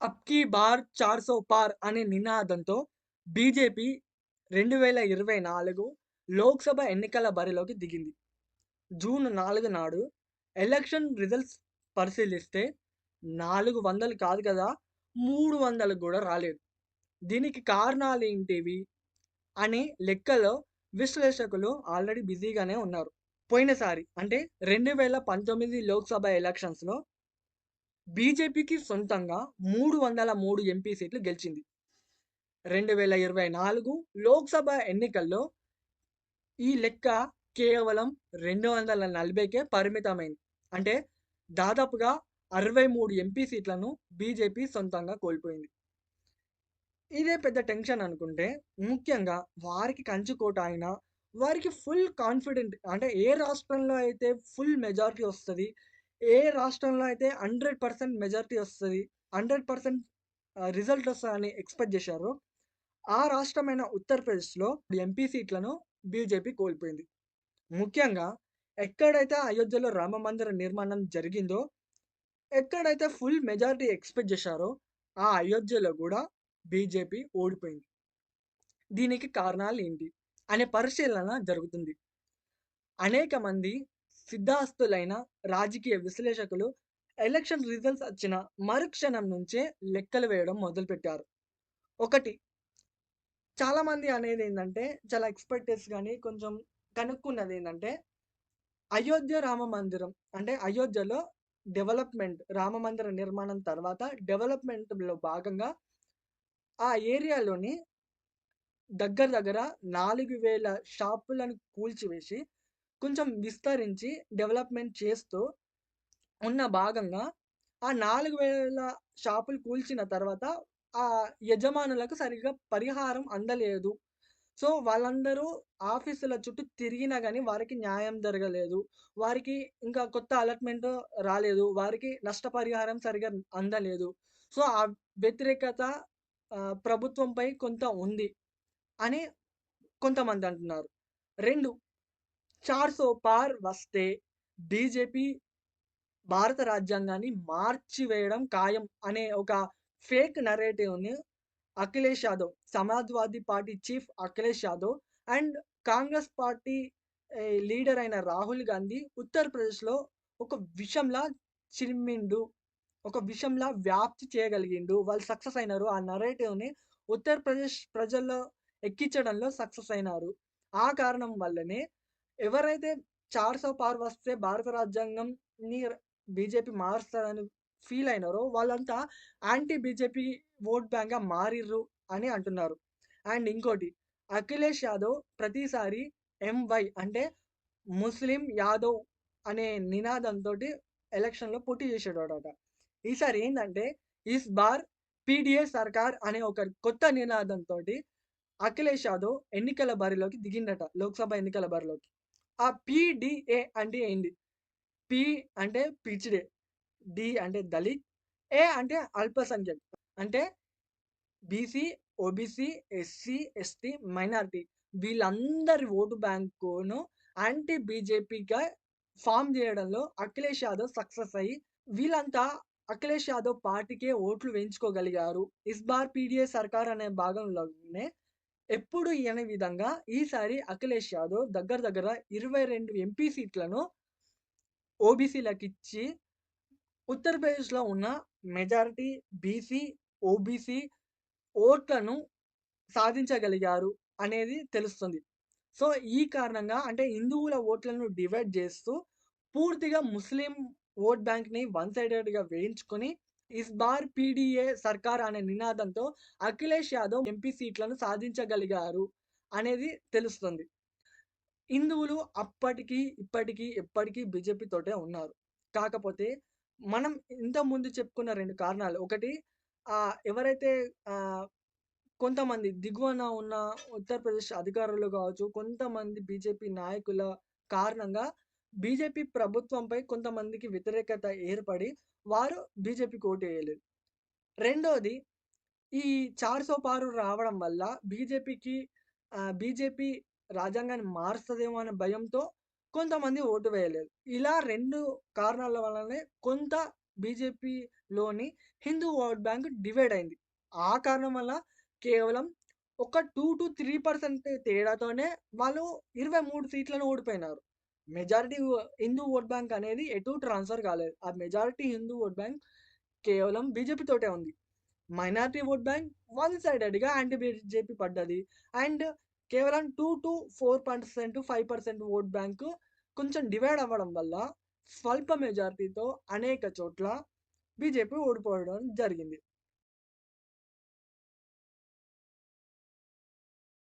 అప్కీ bar 400 పార్ అనే నినాదంతో బీజేపీ 2024 లోక్సభ ఎన్నికల బరిలోకి దిగింది. జూన్ నాలుగు నాడు ఎలక్షన్ రిజల్ట్స్ పరిశీలిస్తే 400 కాదు కదా మూడు వందలు కూడా రాలేదు. దీనికి కారణాలు ఏంటివి అనే లెక్కలో విశ్లేషకులు ఆల్రెడీ బిజీగానే ఉన్నారు. పోయినసారి అంటే 2019 లోక్సభ ఎలక్షన్స్‌లో బీజేపీకి సొంతంగా 303 ఎంపీ సీట్లు గెలిచింది. 2024 లోక్సభ ఎన్నికల్లో ఈ లెక్క కేవలం 240కే పరిమితమైంది. అంటే దాదాపుగా 63 ఎంపీ సీట్లను బీజేపీ సొంతంగా కోల్పోయింది. ఇదే పెద్ద టెన్షన్ అనుకుంటే ముఖ్యంగా వారికి కంచుకోట అయినా వారికి ఫుల్ కాన్ఫిడెంట్ అంటే ఏ రాష్ట్రంలో అయితే ఫుల్ మెజారిటీ వస్తుంది ఏ రాష్ట్రంలో అయితే 100% మెజారిటీ వస్తుంది హండ్రెడ్ పర్సెంట్ రిజల్ట్ వస్తుందని ఎక్స్‌పెక్ట్ చేశారో ఆ రాష్ట్రమైన ఉత్తరప్రదేశ్‌లో ఎంపీ సీట్లను బీజేపీ కోల్పోయింది. ముఖ్యంగా ఎక్కడైతే అయోధ్యలో రామ మందిర నిర్మాణం జరిగిందో ఎక్కడైతే ఫుల్ మెజారిటీ ఎక్స్‌పెక్ట్ చేశారో ఆ అయోధ్యలో కూడా బీజేపీ ఓడిపోయింది. దీనికి కారణాలు ఏంటి అనే పరిశీలన జరుగుతుంది. అనేక మంది సిద్ధాస్తులైన రాజకీయ విశ్లేషకులు ఎలక్షన్ రిజల్ట్స్ వచ్చిన మరుక్షణం నుంచే లెక్కలు వేయడం మొదలుపెట్టారు. ఒకటి చాలామంది అనేది ఏంటంటే చాలా ఎక్స్పెక్టెస్ కానీ కొంచెం కనుక్కున్నది ఏంటంటే అయోధ్య రామ మందిరం అంటే అయోధ్యలో డెవలప్‌మెంట్ రామ మందిర నిర్మాణం తర్వాత డెవలప్‌మెంట్‌లో భాగంగా ఆ ఏరియాలోని దగ్గర దగ్గర 4000 షాపులను కూల్చివేసి కొంచెం విస్తరించి డెవలప్‌మెంట్ చేస్తూ ఉన్న భాగంగా ఆ 4000 షాపులు కూల్చిన తర్వాత ఆ యజమానులకు సరిగ్గా పరిహారం అందలేదు. సో, వాళ్ళందరూ ఆఫీసుల చుట్టూ తిరిగినా కానీ వారికి న్యాయం జరగలేదు. వారికి ఇంకా కొత్త అలాట్‌మెంట్ రాలేదు. వారికి నష్టపరిహారం సరిగ్గా అందలేదు. సో, ఆ వ్యతిరేకత ప్రభుత్వంపై కొంత ఉంది అని కొంతమంది అంటున్నారు. రెండు చార్ సో పార్ వస్తే బీజేపీ భారత రాజ్యాంగాన్ని మార్చివేయడం ఖాయం అనే ఒక fake నరేటివ్‌ని Akhilesh Yadav Samajwadi party chief Akhilesh Yadav and Congress party leader అయిన రాహుల్ గాంధీ ఉత్తరప్రదేశ్‌లో ఒక విషంలా చిమ్మిండు. ఒక విషంలా వ్యాప్తి చేయగలిగిండు. వాళ్ళు సక్సెస్ అయినారు. ఆ నరేటివ్‌ని ఉత్తరప్రదేశ్ ప్రజల్లో ఎక్కించడంలో సక్సెస్ అయినారు. ఆ కారణం వల్లనే ఎవరైతే 400 పార్ వస్తే భారత రాజ్యాంగంని బీజేపీ మారుస్తారని ఫీల్ అయినారో వాళ్ళంతా యాంటీ బీజేపీ ఓట్ బ్యాంక్‌గా మారిర్రు అని అంటున్నారు. అండ్ ఇంకోటి అఖిలేష్ యాదవ్ ప్రతిసారి ఎంవై అంటే ముస్లిం యాదవ్ అనే నినాదంతో ఎలక్షన్‌లో పోటీ చేసేటోడట. ఈసారి ఏంటంటే ఇస్ బార్ పీడీఏ సర్కార్ అనే ఒక కొత్త నినాదంతో అఖిలేష్ యాదవ్ ఎన్నికల బరిలోకి దిగిండట. లోక్సభ ఎన్నికల బరిలోకి. ఆ పిడిఏ అంటే ఏంటి పి అంటే పిచ్డే డి అంటే దళిత్. ఏ అంటే అల్పసంఖ్యాక్. అంటే BC, OBC, SC, ST, minority వీళ్ళందరి ఓటు బ్యాంకును యాంటీ బీజేపీగా ఫామ్ చేయడంలో అఖిలేష్ యాదవ్ సక్సెస్ అయ్యి వీళ్ళంతా అఖిలేష్ యాదవ్ పార్టీకే ఓట్లు వేయించుకోగలిగారు. ఇస్బార్ పీడిఏ పీడీఏ సర్కార్ అనే భాగంలోనే ఎప్పుడు ఇయని విధంగా ఈసారి అఖిలేష్ యాదవ్ దగ్గర దగ్గర 22 ఎంపీ సీట్లను ఓబీసీలకిచ్చి ఉత్తరప్రదేశ్‌లో ఉన్న మెజారిటీ బీసీ, ఓబీసీ ఓట్లను సాధించగలిగారు అనేది తెలుస్తుంది. సో, ఈ కారణంగా అంటే హిందువుల ఓట్లను డివైడ్ చేస్తూ పూర్తిగా ముస్లిం ఓట్ బ్యాంక్‌ని వన్ సైడెడ్‌గా వేయించుకొని ఇస్ బార్ పీడీఏ సర్కార్ అనే నినాదంతో అఖిలేష్ యాదవ్ ఎంపీ సీట్లను సాధించగలిగారు అనేది తెలుస్తుంది. హిందువులు అప్పటికి, ఇప్పటికీ ఎప్పటికీ బీజేపీ తోటే ఉన్నారు. కాకపోతే మనం ఇంతకుముందు చెప్పుకున్న రెండు కారణాలు. ఒకటి ఆ ఎవరైతే కొంతమంది దిగువన ఉన్న ఉత్తరప్రదేశ్ అధికారులు కావచ్చు కొంతమంది బీజేపీ నాయకుల కారణంగా బీజేపీ ప్రభుత్వంపై కొంతమందికి వ్యతిరేకత ఏర్పడి వారు బీజేపీకి ఓటు వేయలేదు రెండోది ఈ చార్ సోపారు రావడం వల్ల బీజేపీకి బీజేపీ రాజ్యాంగాన్ని మారుస్తుందేమో అనే భయంతో కొంతమంది ఓటు వేయలేదు. ఇలా రెండు కారణాల వల్లనే కొంత బీజేపీలోని హిందూ ఓట్ బ్యాంక్ డివైడ్ అయింది ఆ కారణం వల్ల కేవలం ఒక టూ టు త్రీ పర్సెంట్ తేడాతోనే వాళ్ళు ఇరవై మూడు సీట్లను ఓడిపోయినారు. మెజారిటీ హిందూ ఓట్ బ్యాంక్ అనేది ఎటు ట్రాన్స్ఫర్ కాలేదు. ఆ మెజారిటీ హిందూ ఓట్ బ్యాంక్ కేవలం బీజేపీ తోటే ఉంది. మైనారిటీ ఓట్ బ్యాంక్ వన్ సైడెడ్గా యాంటీ బీజేపీ పడ్డది. అండ్ కేవలం two to four percent five percent vote bank కొంచెం డివైడ్ అవ్వడం వల్ల స్వల్ప మెజారిటీతో అనేక చోట్ల బీజేపీ ఓడిపోవడం జరిగింది.